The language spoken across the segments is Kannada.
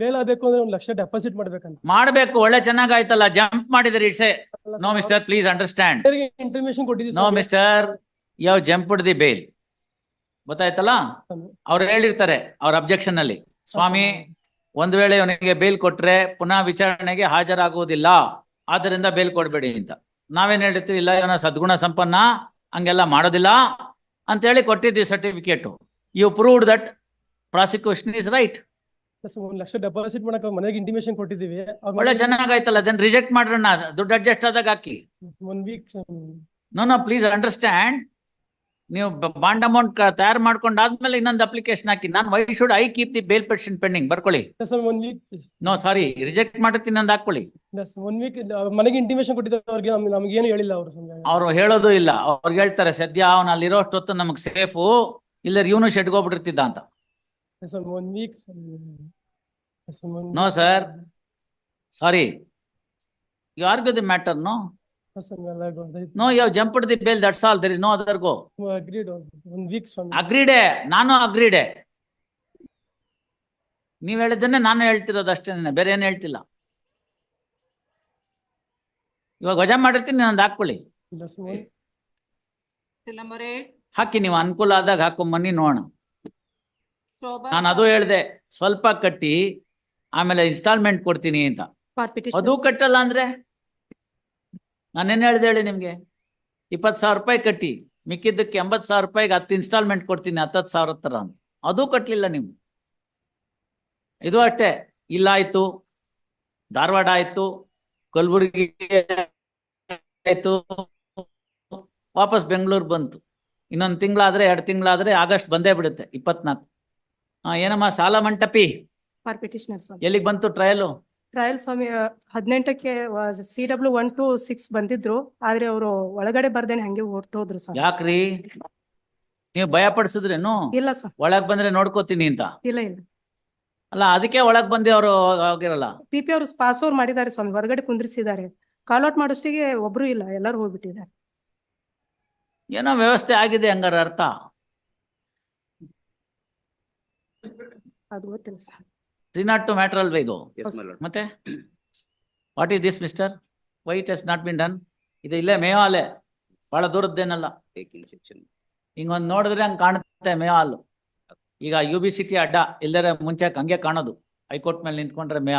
ಬೇಲ್ ಆಗ್ಬೇಕು ಅಂದ್ರೆ ಒಂದು ಲಕ್ಷ ಡೆಪಾಸಿಟ್ ಮಾಡ್ಬೇಕಂತ. ಮಾಡ್ಬೇಕು ಒಳ್ಳೆ ಚೆನ್ನಾಗಾಯ್ತಲ್ಲ ಜಂಪ್ ಮಾಡಿದ್ರಿ it's no mister please understand intimation ಕೊಟ್ಟಿದ್ದೀವಿ ನೋ. ಮಿಸ್ಟರ್ ಯಾವ ಜಂಪ್ಡ್ ದಿ ಬೇಲ್ ಗೊತ್ತಾಯ್ತಲ್ಲ. ಅವ್ರು ಹೇಳಿರ್ತಾರೆ ಅವ್ರ ಅಬ್ಜೆಕ್ಷನ್ ಅಲ್ಲಿ. ಸ್ವಾಮಿ ಒಂದ್ ವೇಳೆ ಅವನಿಗೆ ಬೇಲ್ ಕೊಟ್ರೆ ಪುನಃ ವಿಚಾರಣೆಗೆ ಹಾಜರಾಗುವುದಿಲ್ಲ. ಆದ್ರಿಂದ ಬೇಲ್ ಕೊಡ್ಬೇಡಿ ಅಂತ. ನಾವೇನ್ ಹೇಳಿರ್ತೀವಿ ಇಲ್ಲ ಇವನ ಸದ್ಗುಣ ಸಂಪನ್ನ ಹಂಗೆಲ್ಲ ಮಾಡೋದಿಲ್ಲ ಅಂತ ಹೇಳಿ ಕೊಟ್ಟಿದ್ವಿ certificate you proved that prosecution is right plus ಒಂದ್ ಲಕ್ಷ ಡೆಪಾಸಿಟ್ ಮಾಡಕ್ ಮನೆಗೆ ಇಂಟಿಮೇಶನ್ ಕೊಟ್ಟಿದ್ದೀವಿ ಒಳ್ಳೆ ಚೆನ್ನಾಗಾಯ್ತಲ್ಲ ಅದನ್ನ ರಿಜೆಕ್ಟ್ ಮಾಡ್ರಣ್ಣ ದುಡ್ಡು ಅಡ್ಜಸ್ಟ್ ಆದಾಗ ಹಾಕಿ. One week no no please understand ನೀವು ಬಾಂಡ್ ಅಮೌಂಟ್ ತಯಾರು ಮಾಡ್ಕೊಂಡಾದ್ಮೇಲೆ ಇನ್ನೊಂದು ಅಪ್ಲಿಕೇಶನ್ ಹಾಕಿ. ನಾನು why should I keep the bail petition pending ಬರ್ಕೊಳ್ಳಿ. One week no sorry reject ಮಾಡಿರ್ತೀನಿ ಇನ್ನೊಂದು ಹಾಕೊಳ್ಳಿ ಒನ್ ವೀಕ್ ಮನೆಗೆ ಇಂಟಿಮೇಶನ್ ಕೊಟ್ಟಿದ್ದಾರೆ ಅವ್ರಿಗೆ ನಮ್ಗೆ ನಮ್ಗೆ ಏನು ಹೇಳಿಲ್ಲ ಅವರು ಅವ್ರು ಹೇಳೋದು ಇಲ್ಲ. ಅವ್ರು ಹೇಳ್ತಾರೆ ಸದ್ಯ ಅವನು ಅಲ್ಲಿರೋ ಅಷ್ಟೊತ್ತು ನಮಗ್ ಸೇಫು ಇಲ್ಲ ಇವನು ಶೆಡ್ಗೋಗ್ಬಿಟ್ಟಿರ್ತಿದ್ದ ಅಂತ. One week No, sir. Sorry you argue the matter no no you jumped the bail that's all there is no other go agreed one week ಸ್ವಾಮಿ ಅಗ್ರೀಡೆ ನಾನು ಅಗ್ರೀಡೆ ನೀವ್ ಹೇಳಿದ್ದನ್ನೇ ನಾನು ಹೇಳ್ತಿರೋದು ಅಷ್ಟೇನೆ ಬೇರೆ ಏನು ಹೇಳ್ತಿಲ್ಲ. ಇವಾಗ ವಜಾ ಮಾಡಿರ್ತೀನಿ ನಂದು ಹಾಕೊಳ್ಳಿ ಇಲ್ಲ ಸ್ವಾಮಿ ಚಿಲಂಬರೆ ಹಾಕಿ ನೀವು ಅನುಕೂಲ ಆದಾಗ ಹಾಕೊಂಬನ್ನಿ ನೋಡೋಣ. ನಾನು ಅದು ಹೇಳ್ದೆ ಸ್ವಲ್ಪ ಕಟ್ಟಿ ಆಮೇಲೆ ಇನ್ಸ್ಟಾಲ್ಮೆಂಟ್ ಕೊಡ್ತೀನಿ ಅಂತ. ಅದು ಕಟ್ಟಲ್ಲ ಅಂದ್ರೆ? ನಾನೇನ್ ಹೇಳ್ದೆ ಹೇಳಿ ನಿಮ್ಗೆ? ಇಪ್ಪತ್ ಸಾವಿರ ರೂಪಾಯಿ ಕಟ್ಟಿ ಮಿಕ್ಕಿದ್ದಕ್ಕೆ ಎಂಬತ್ ಸಾವಿರ ರೂಪಾಯಿಗೆ ಹತ್ತು ಇನ್ಸ್ಟಾಲ್ಮೆಂಟ್ ಕೊಡ್ತೀನಿ ಹತ್ತತ್ತು ಸಾವಿರ ಹತ್ರ ಅಂತ. ಅದು ಕಟ್ಟಲಿಲ್ಲ ನೀವು. ಇದು ಅಷ್ಟೇ. ಇಲ್ಲ ಆಯ್ತು. ಧಾರವಾಡ ಆಯ್ತು. ಕಲಬುರಗಿ ಆಯ್ತು. ವಾಪಸ್ ಬೆಂಗಳೂರು ಬಂತು. ಇನ್ನೊಂದು ತಿಂಗಳಾದ್ರೆ ಎರಡು ತಿಂಗಳಾದ್ರೆ ಆಗಸ್ಟ್ ಬಂದೇ ಬಿಡುತ್ತೆ ಇಪ್ಪತ್ನಾಲ್ಕು. ಹಾ ಏನಮ್ಮ ಸಾಲ ಮಂಟಪಿ? ಸ್ವಾಮಿ. ಎಲ್ಲಿಗೆ ಬಂತು ಟ್ರಯಲ್ ಟ್ರಯಲ್ ಸ್ವಾಮಿ ಆ, ಹದಿನೆಂಟಕ್ಕೆ C W one two six ಬಂದಿದ್ರು ಆದ್ರೆ ಅವರು ಒಳಗಡೆ ಬರ್ದೇನೆ ಹಂಗೆ ಹೊರಟೋದ್ರು ಸ್ವಾಮಿ. ಯಾಕ್ರಿ? ನೀವು ಭಯ ಪಡಿಸಿದ್ರೇನು? ಇಲ್ಲ ಸ್ವಾಮಿ. ಒಳಗ್ ಬಂದ್ರೆ ನೋಡ್ಕೋತೀನಿ ಅಂತ? ಇಲ್ಲ ಇಲ್ಲ. ಅಲ್ಲ ಅದಕ್ಕೆ ಒಳಗ್ ಬಂದೆ ಅವರು ಹೋಗಿರಲ್ಲ ಪಿ ಪಿ ಅವರು ಪಾಸ್ ಓವರ್ ಮಾಡಿದ್ದಾರೆ ಸ್ವಾಮಿ ಹೊರಗಡೆ ಕುಂದ್ರಿಸಿದ್ದಾರೆ. ಕಾಲ್ ಔಟ್ ಮಾಡೋಷ್ಟಿಗೆ ಒಬ್ರು ಇಲ್ಲ ಎಲ್ಲರೂ ಹೋಗ್ಬಿಟ್ಟಿದ್ದಾರೆ. ಏನೋ ವ್ಯವಸ್ಥೆ ಆಗಿದೆ ಹಂಗಾರ ಅರ್ಥ? ಅದು ಗೊತ್ತಿಲ್ಲ ಸರ್. ತ್ರೀ ನಾಟ್ ಟು ಮ್ಯಾಟರ್ ಅಲ್ವೇ ಇದು. ಮತ್ತೆ? What is this mister why it has not been done ಇದು ಇಲ್ಲೇ ಮೇವಾಲೆ ಬಹಳ ದೂರದ್ದೇನಲ್ಲ. Taking ಒಂದ್ ಹಿಂಗೊಂದ್ ನೋಡಿದ್ರೆ ಹಂಗ್ ಕಾಣುತ್ತೆ ಮೇವಾಲು ಈಗ ಯು ಬಿ ಸಿಟಿ ಅಡ್ಡ ಇಲ್ಲದ್ರೆ ಮುಂಚೆ ಹಂಗೆ ಕಾಣೋದು. ಹೈಕೋರ್ಟ್ ಮೇಲೆ ನಿಂತ್ಕೊಂಡ್ರೆ ಮೇ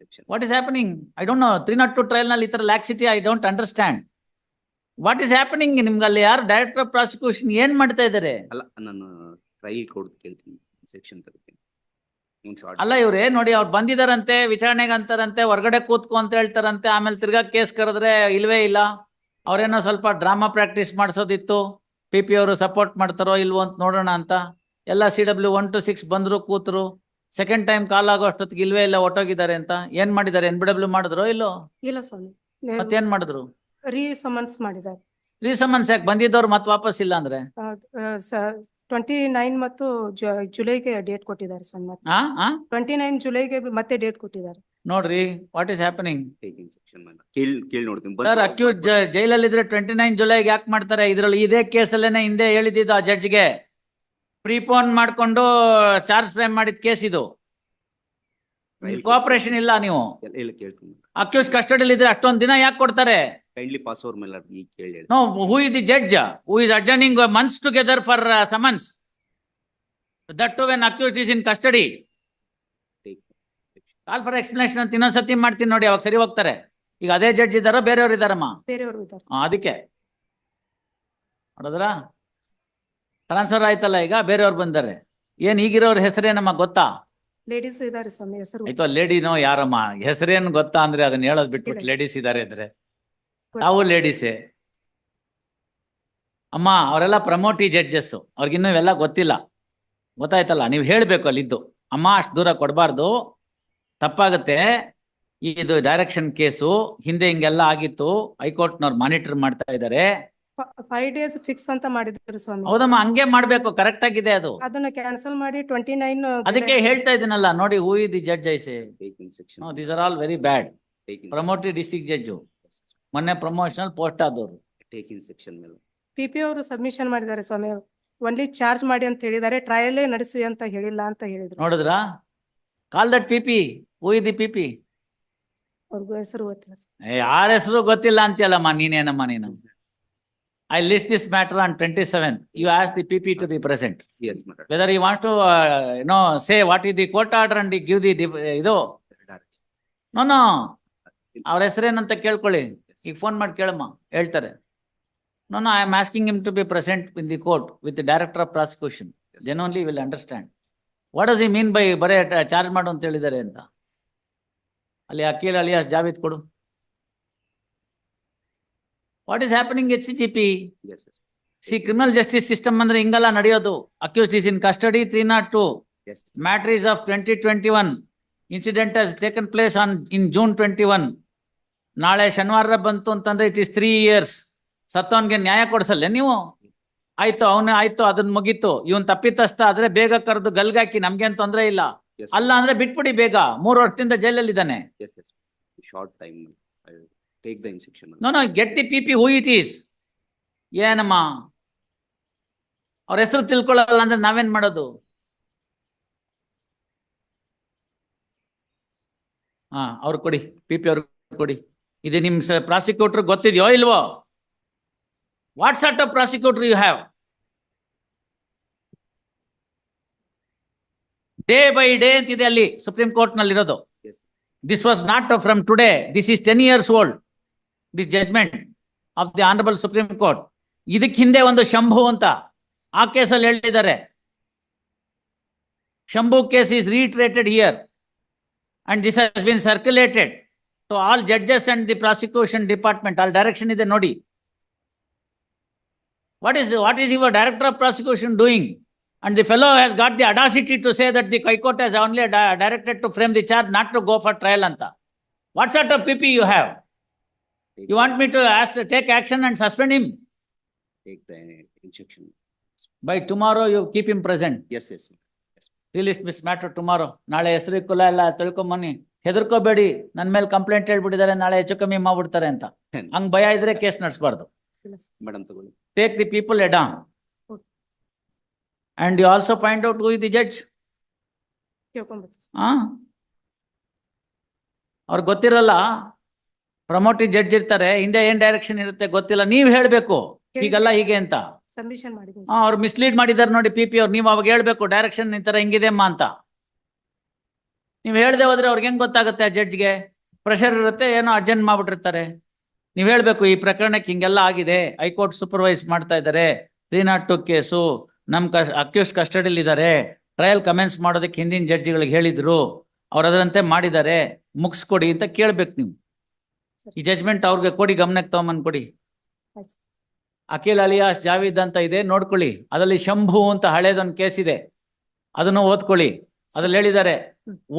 section. What is happening I don't know three not two ಟ್ರಯಲ್ನಲ್ಲಿ ಈ ತರ laxity I don't understand what is happening ನಿಮ್ಗೆ ಅಲ್ಲಿ ಯಾರು ಡೈರೆಕ್ಟರ್ ಆಫ್ ಪ್ರಾಸಿಕ್ಯೂಷನ್ ಏನ್ ಮಾಡ್ತಾ ಇದ್ದಾರೆ? ಅಲ್ಲ ನಾನು ಟ್ರೈಲ್ ಕೊಡ್ ಕೇಳ್ತೀನಿ ಸೆಕ್ಷನ್ ತಗೋತೀನಿ ಅಲ್ಲ ಇವ್ರೆ ನೋಡಿ ಅವ್ರು ಬಂದಿದಾರಂತೆ ವಿಚಾರಣೆಗೆ ಅಂತಾರಂತೆ ಹೊರಗಡೆ ಕೂತ್ಕೊ ಅಂತ ಹೇಳ್ತಾರಂತೆ ಆಮೇಲೆ ತಿರ್ಗಾ ಕೇಸ್ ಕರೆದ್ರೆ ಇಲ್ವೇ ಇಲ್ಲ. ಅವ್ರೇನೋ ಸ್ವಲ್ಪ ಡ್ರಾಮಾ ಪ್ರಾಕ್ಟೀಸ್ ಮಾಡಿಸೋದಿತ್ತು ಪಿ ಪಿ ಅವರು ಸಪೋರ್ಟ್ ಮಾಡ್ತಾರೋ ಇಲ್ವೋ ಅಂತ ನೋಡೋಣ ಅಂತ. ಎಲ್ಲ C W one two six ಬಂದ್ರು ಕೂತ್ರು. ಸೆಕೆಂಡ್ ಟೈಮ್ ಕಾಲ್ ಆಗೋ ಅಷ್ಟೊತ್ತಿಗೆ ಇಲ್ವೇ ಇಲ್ಲ ಒಟ್ಟೋಗಿದ್ದಾರೆ ಅಂತ. ಏನ್ ಮಾಡಿದ್ದಾರೆ ಎನ್ ಬಿ ಡಬ್ಲ್ಯೂ ಮಾಡಿದ್ರು ಇಲ್ಲೋ? ಇಲ್ಲ ಸ್ವಾಮಿ. ಮತ್ತೇನ್ ಮಾಡಿದ್ರು? ರೀ ಸಮನ್ಸ್ ಮಾಡಿದ್ದಾರೆ. ರೀಸಮನ್ಸ್ ಯಾಕೆ ಬಂದಿದ್ದವ್ರು ಮತ್ತೆ ವಾಪಸ್ ಇಲ್ಲ ಅಂದ್ರೆ? ಟ್ವೆಂಟಿ ನೈನ್ ಮತ್ತು ಜು- ಜುಲೈಗೆ ಡೇಟ್ ಕೊಟ್ಟಿದ್ದಾರೆ ಸರ್ ಮತ್ತೆ. ಆ ಆ? ಟ್ವೆಂಟಿ ನೈನ್ ಜುಲೈಗೆ ಮತ್ತೆ ಡೇಟ್ ಕೊಟ್ಟಿದ್ದಾರೆ. ನೋಡ್ರಿ what is happening taking section ಕೇಳಿ ಕೇಳಿ ನೋಡ್ತೀನಿ. ಸರ್ ಅಕ್ಯೂಸ್ ಜೈಲಲ್ಲಿ ಇದ್ರೆ ಟ್ವೆಂಟಿ ನೈನ್ ಜುಲೈಗೆ ಯಾಕೆ ಮಾಡ್ತಾರೆ? ಇದ್ರಲ್ಲಿ ಇದೇ ಕೇಸಲ್ಲೇನೆ ಹಿಂದೆ ಹೇಳಿದ್ದು ಆ ಜಡ್ಜ್ಗೆ ಪ್ರೀಪೋನ್ ಮಾಡ್ಕೊಂಡು ಚಾರ್ಜ್ ಫ್ರೇಮ್ ಮಾಡಿದ ಕೇಸ್ ಇದು. ಕೋಆಪರೇಷನ್ ಇಲ್ಲ ನೀವು. ಕೇಳ್ತೀನಿ. ಅಕ್ಯೂಸ್ ಕಸ್ಟಡಿಯಲ್ಲಿ ಇದ್ರೆ ಅಷ್ಟೊಂದ್ ದಿನ ಯಾಕೆ ಕೊಡ್ತಾರೆ? ಕೈಂಡ್ಲಿ ಪಾಸ್ ಓವರ್ ಮೇಲೆ ಈಗ ಕೇಳಿ ಹೇಳಿ. No who is the judge who is adjourning months together for summons that too when accused is in custody call for explanation ಅಂತ ಇನ್ನೊಂದ್ಸತಿ ಮಾಡ್ತೀನಿ ನೋಡಿ ಅವಾಗ ಸರಿ ಹೋಗ್ತಾರೆ. ಈಗ ಅದೇ ಜಡ್ಜ್ ಇದ್ದಾರೋ ಬೇರೆಯವ್ರು ಇದ್ದಾರಮ್ಮ? ಬೇರೆಯವರು ಇದ್ದಾರೆ. ಅದಕ್ಕೆ. ನೋಡಿದ್ರ? ಟ್ರಾನ್ಸ್ಫರ್ ಆಯ್ತಲ್ಲ ಈಗ ಬೇರೆಯವ್ರು ಬಂದಾರೆ. ಏನ್ ಈಗಿರೋರ್ ಹೆಸರೇನಮ್ಮ ಗೊತ್ತಾ? ಲೇಡೀಸ್ ಇದಾರೆ ಸ್ವಾಮಿ ಹೆಸರು ಆಯ್ತು ಲೇಡಿನೋ ಯಾರಮ್ಮ? ಹೆಸರೇನ್ ಗೊತ್ತಾ ಅಂದ್ರೆ ಅದನ್ನ ಹೇಳೋದ್ ಬಿಟ್ಬಿಟ್ಟು ಲೇಡೀಸ್ ಇದಾರೆ ಅಂದ್ರೆ ನಾವು ಲೇಡೀಸೇ ಅಮ್ಮ ಅವರೆಲ್ಲ ಪ್ರಮೋಟಿ ಜಡ್ಜಸ್ ಅವ್ರಿಗಿನ್ನೂ ಇವೆಲ್ಲ ಗೊತ್ತಿಲ್ಲ. ಗೊತ್ತಾಯ್ತಲ್ಲ ನೀವು ಹೇಳ್ಬೇಕು ಅಲ್ಲಿದ್ದು. ಅಮ್ಮ ಅಷ್ಟು ದೂರ ಕೊಡಬಾರ್ದು. ತಪ್ಪಾಗುತ್ತೆ. ಇದು ಡೈರೆಕ್ಷನ್ ಕೇಸು ಹಿಂದೆ ಹಿಂಗೆಲ್ಲ ಆಗಿತ್ತು. ಹೈಕೋರ್ಟ್ನವ್ರು ಮಾನಿಟರ್ ಮಾಡ್ತಾ ಇದ್ದಾರೆ ಫೈವ್ ಡೇಸ್ ಫಿಕ್ಸ್ ಅಂತ ಮಾಡಿದ್ರು ಸ್ವಾಮಿ. ಹೌದಮ್ಮ ಹಂಗೆ ಮಾಡ್ಬೇಕು ಕರೆಕ್ಟ್ ಆಗಿದೆ ಅದು. ಅದನ್ನ ಕ್ಯಾನ್ಸಲ್ ಮಾಡಿ ಟ್ವೆಂಟಿ ನೈನ್ ಅದಕ್ಕೆ ಹೇಳ್ತಾ ಇದ್ದೀನಲ್ಲ ನೋಡಿ who the judge I taking section these are all very bad taking promotee district judge ಮೊನ್ನೆ ಪ್ರಮೋಷನಲ್ ಪೋಸ್ಟ್ ಆದವರು. ಟೇಕಿಂಗ್ ಸೆಕ್ಷನ್ ಮೇಲೆ. ಪಿ ಪಿ ಅವರು ಸಬ್ಮಿಷನ್ ಮಾಡಿದ್ದಾರೆ ಸ್ವಾಮಿ ಒನ್ಲಿ ಚಾರ್ಜ್ ಮಾಡಿ ಅಂತ ಹೇಳಿದ್ದಾರೆ ಟ್ರಯಲ್ಲೇ ನಡೆಸಿ ಅಂತ ಹೇಳಿಲ್ಲ ಅಂತ ಹೇಳಿದ್ರು. ನೋಡಿದ್ರಾ? Call that P P who the P P ಅವ್ರಿಗೂ ಹೆಸರು ಗೊತ್ತಿಲ್ಲ ಯಾರ ಹೆಸರು ಗೊತ್ತಿಲ್ಲ ಅಂತೀಯಲ್ಲಮ್ಮ ನೀನೇನಮ್ಮ ನೀನು? I list this matter on twenty seven you ask the P P to be present Yes, my lord. Whether you want to know say what is the court order and give the ಇದು ನೋ ನೋ ಅವ್ರ ಹೆಸರೇನಂತ ಕೇಳ್ಕೊಳ್ಳಿ. ಈಗ ಫೋನ್ ಮಾಡಿ ಕೇಳಮ್ಮ. ಹೇಳ್ತಾರೆ. No no I am asking him to be present in the court with director of prosecution then only will understand what does he mean by ಬರೇ ಚಾರ್ಜ್ ಮಾಡು ಅಂತ ಹೇಳಿದ್ದಾರೆ ಅಂತ. ಅಲ್ಲಿ ಅಕೀಲ್ ಅಲಿಯಾಸ್ ಜಾವೇದ್ ಕೊಡು. What is happening H G P Yes, sir. See criminal justice system ಅಂದ್ರೆ ಹಿಂಗಲ್ಲ ನಡೆಯೋದು. Accused is in custody three not two Yes. Is of twenty twenty one incident Incident taken place on in June twenty one ನಾಳೆ ಶನಿವಾರ ಬಂತು ಅಂತಂದ್ರೆ ಇಟ್ ಇಸ್ ತ್ರೀ ಇಯರ್ಸ್ ಸತ್ತವನ್ಗೆ ನ್ಯಾಯ ಕೊಡ್ಸಲ್ಲ ನೀವು? ಆಯ್ತು ಅವನು ಆಯ್ತು ಅದನ್ನ ಮುಗೀತು. ಇವನ್ ತಪ್ಪಿತಸ್ಥ ಆದ್ರೆ ಬೇಗ ಕರೆದು ಗಲ್ಗಾಕಿ ನಮ್ಗೇನ್ ತೊಂದರೆ ಇಲ್ಲ. Yes, ಅಲ್ಲ ಅಂದ್ರೆ ಬಿಟ್ಬಿಡಿ ಬೇಗ. ಮೂರು ವರ್ಷದಿಂದ ಜೈಲಲ್ಲಿ ಇದ್ದಾನೆ short time Short time, take the instruction. No no get the P P who it is ಏನಮ್ಮ ಅವ್ರ ಹೆಸರು ತಿಳ್ಕೊಳ್ಳಲ್ಲ ಅಂದ್ರೆ ನಾವೇನ್ ಮಾಡೋದು? ಹಾ ಅವ್ರು ಕೊಡಿ ಪಿ ಪಿ ಅವ್ರಿಗೆ ಕೊಡಿ. ಇದು ನಿಮ್ ಪ್ರಾಸಿಕ್ಯೂಟರ್ ಗೊತ್ತಿದೆಯೋ ಇಲ್ವೋ? What sort of prosecutor you have day by day ಅಂತಿದೆ ಅಲ್ಲಿ ಸುಪ್ರೀಂ ಕೋರ್ಟ್ನಲ್ಲಿ ಇರೋದು. This was not from today this is ten years old this judgment of the honourable supreme court ಇದಕ್ಕೆ ಹಿಂದೆ ಒಂದು ಶಂಭು ಅಂತ ಆ ಕೇಸಲ್ಲಿ ಹೇಳಿದ್ದಾರೆ. Shambhu case is reiterated here and this has been circulated to all judges and the prosecution department ಅಲ್ಲಿ ಡೈರೆಕ್ಷನ್ ಇದೆ ನೋಡಿ. What is what is your director of prosecution doing and the fellow has got the audacity to say that the high court has only directed to frame the charge not to go for trial ಅಂತ. What's at of P P you have You want me to ask, take action and suspend him? Take the instruction. By tomorrow, you keep him present. Yes, yes. Release this matter tomorrow. ನಾಳೆ ಹೆಸರು ಕುಲ ಎಲ್ಲ ತಿಳ್ಕೊಂಬನ್ನಿ ಹೆದರ್ಕೋಬೇಡಿ ನನ್ ಮೇಲೆ ಕಂಪ್ಲೇಂಟ್ ಹೇಳ್ಬಿಟ್ಟಿದ್ದಾರೆ ನಾಳೆ ಹೆಚ್ಚು ಕಮ್ಮಿ ಮಾಡ್ಬಿಡ್ತಾರೆ ಅಂತ Baya ಹಂಗ್ ಭಯ ಇದ್ರೆ ಕೇಸ್ ನಡೆಸಬಾರ್ದು Madam, ತಗೊಳ್ಳಿ. Take the people And Okay. And you also find out who the judge ಆ ಅವ್ರಿಗೆ ಗೊತ್ತಿರಲ್ಲ ಪ್ರಮೋಟಿವ್ ಜಡ್ಜ್ ಇರ್ತಾರೆ ಹಿಂದೆ ಏನ್ ಡೈರೆಕ್ಷನ್ ಇರುತ್ತೆ ಗೊತ್ತಿಲ್ಲ ನೀವ್ ಹೇಳ್ಬೇಕು. ಹೀಗಲ್ಲ ಹೀಗೆ ಅಂತ. ಸಬ್ಮಿಷನ್ ಮಾಡಿದ್ದೀನಿ ಹಾ ಅವ್ರು ಮಿಸ್ಲೀಡ್ ಮಾಡಿದಾರೆ ನೋಡಿ ಪಿ ಪಿ ಅವ್ರು ನೀವು ಅವಾಗ ಹೇಳ್ಬೇಕು ಡೈರೆಕ್ಷನ್ ನಿಂತರ ತರ ಹಿಂಗಿದೆ ಅಮ್ಮ ಅಂತ. ನೀವ್ ಹೇಳ್ದೆ ಹೋದ್ರೆ ಅವ್ರಿಗೆ ಹೆಂಗ್ ಗೊತ್ತಾಗುತ್ತೆ ಆ ಜಡ್ಜ್ಗೆ ಪ್ರೆಷರ್ ಇರುತ್ತೆ ಏನೋ ಅರ್ಜೆಂಟ್ ಮಾಡ್ಬಿಟ್ಟಿರ್ತಾರೆ. ನೀವ್ ಹೇಳ್ಬೇಕು ಈ ಪ್ರಕರಣಕ್ಕೆ ಹಿಂಗೆಲ್ಲ ಆಗಿದೆ. ಹೈಕೋರ್ಟ್ ಸೂಪರ್ವೈಸ್ ಮಾಡ್ತಾ ಇದ್ದಾರೆ. ತ್ರೀ ನಾಟ್ ಟು ಕೇಸು ನಮ್ ಕಸ್ ಅಕ್ಯೂಸ್ ಕಸ್ಟಡಿಲಿ ಇದ್ದಾರೆ ಟ್ರಯಲ್ ಕಮೆಂಟ್ಸ್ ಮಾಡೋದಕ್ಕೆ ಹಿಂದಿನ ಜಡ್ಜ್ಗಳಿಗೆ ಹೇಳಿದ್ರು. ಅವ್ರು ಅದರಂತೆ ಮಾಡಿದ್ದಾರೆ. ಮುಗಿಸ್ಕೊಡಿ ಅಂತ ಕೇಳ್ಬೇಕು ನೀವು. ಈ ಜಜ್ಮೆಂಟ್ ಅವ್ರಿಗೆ ಕೊಡಿ ಗಮನಕ್ಕೆ ತಗೊಂಬಂದ್ ಕೊಡಿ. ಅಖಿಲ್ ಅಲಿಯಾಸ್ ಜಾವೀದ್ ಅಂತ ಇದೆ ನೋಡ್ಕೊಳ್ಳಿ. ಅದರಲ್ಲಿ ಶಂಭು ಅಂತ ಹಳೇದೊಂದು ಕೇಸ್ ಇದೆ. ಅದನ್ನು ಓದ್ಕೊಳ್ಳಿ. ಅದ್ರಲ್ಲಿ ಹೇಳಿದ್ದಾರೆ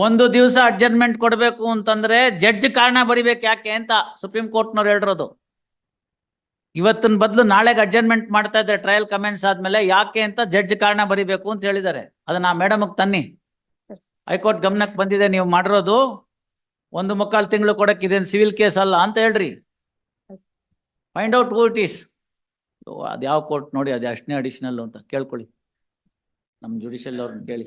ಒಂದು ದಿವಸ ಅಡ್ಜಸ್ಟ್ಮೆಂಟ್ ಕೊಡ್ಬೇಕು ಅಂತಂದ್ರೆ ಜಡ್ಜ್ ಕಾರಣ ಬರಿಬೇಕು ಯಾಕೆ ಅಂತ ಸುಪ್ರೀಂ ಕೋರ್ಟ್ನವ್ರು ಹೇಳಿರೋದು. ಇವತ್ತಿನ ಬದಲು ನಾಳೆಗೆ ಅಡ್ಜಸ್ಟ್ಮೆಂಟ್ ಮಾಡ್ತಾ ಇದ್ದಾರೆ ಟ್ರಯಲ್ ಕಮೆಂಟ್ಸ್ ಆದ್ಮೇಲೆ ಯಾಕೆ ಅಂತ ಜಡ್ಜ್ ಕಾರಣ ಬರಿಬೇಕು ಅಂತ ಹೇಳಿದ್ದಾರೆ. ಅದನ್ನ ಆ ಮೇಡಮ್ ತನ್ನಿ. ಹೈಕೋರ್ಟ್ ಗಮನಕ್ಕೆ ಬಂದಿದೆ ನೀವು ಮಾಡಿರೋದು. ಒಂದು ಮುಕ್ಕಾಲು ತಿಂಗಳು ಕೊಡಕ್ಕೆ ಇದೇನು ಸಿವಿಲ್ ಕೇಸ್ ಅಲ್ಲ ಅಂತ ಹೇಳ್ರಿ. Find out who it is ಅದು ಯಾವ ಕೋರ್ಟ್ ನೋಡಿ ಅದು ಅಷ್ಟನೇ ಅಡಿಷನಲ್ ಅಂತ ಕೇಳ್ಕೊಳ್ಳಿ. ನಮ್ಮ ಜುಡಿಷಿಯಲ್ ಅವ್ರನ್ನ ಕೇಳಿ.